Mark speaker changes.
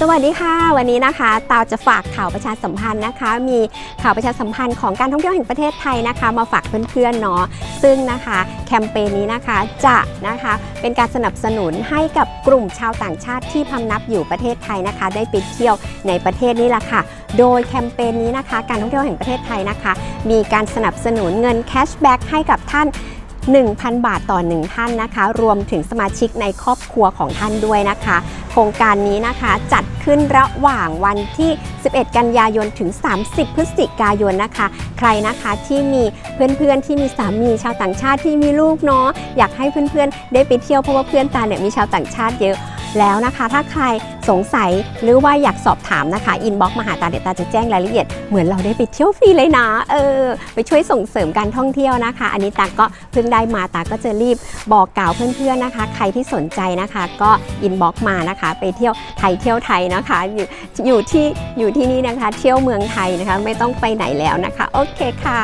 Speaker 1: สวัสดีค่ะ วันนี้นะคะตาวจะฝากข่าวประชาสัมพันธ์นะคะ มีข่าวประชาสัมพันธ์ของการท่องเที่ยวแห่งประเทศไทยนะคะ มาฝากเพื่อนๆเนาะซึ่งนะคะแคมเปญนี้นะคะจะนะคะเป็นการสนับสนุนให้กับกลุ่มชาวต่างชาติที่พำนับอยู่ประเทศไทยนะคะ ได้ไปเที่ยวในประเทศนี้แหละค่ะ โดยแคมเปญนี้นะคะ การท่องเที่ยวแห่งประเทศไทยนะคะ มีการสนับสนุนเงินแคชแบ็กให้กับท่าน1,000 บาทต่อ 1 ท่านนะคะ รวมถึงสมาชิกในครอบครัวของท่านด้วยนะคะ ครงการนี้นะคะ จัดขึ้นระหว่างวันที่ 11 กันยายนถึง 30 พฤศจิกายนนะคะ ใครนะคะที่มีเพื่อนๆที่มีสามีชาวต่างชาติที่มีลูกเนาะอยากให้เพื่อนๆ ได้ไปเที่ยวเพราะว่าเพื่อนตาเนี่ยมีชาวต่างชาติเยอะ แล้วนะคะ ถ้าใครสงสัยหรือว่าอยากสอบถามนะคะอินบ็อกมาหาตาเดี๋ยวตาจะแจ้งรายละเอียด เหมือนเราได้ไปเที่ยวฟรีเลยนะเออไปช่วยส่งเสริมการท่องเที่ยวนะคะ อันนี้ตาก็เพิ่งได้มาตาก็จะรีบบอกกล่าวเพื่อนๆนะคะ ใครที่สนใจนะคะ ก็อินบ็อกมานะคะ ไปเที่ยวไทยเที่ยวไทยนะคะอยู่อยู่ที่อยู่ที่นี่นะคะ เที่ยวเมืองไทยนะคะ ไม่ต้องไปไหนแล้วนะคะ โอเคค่ะ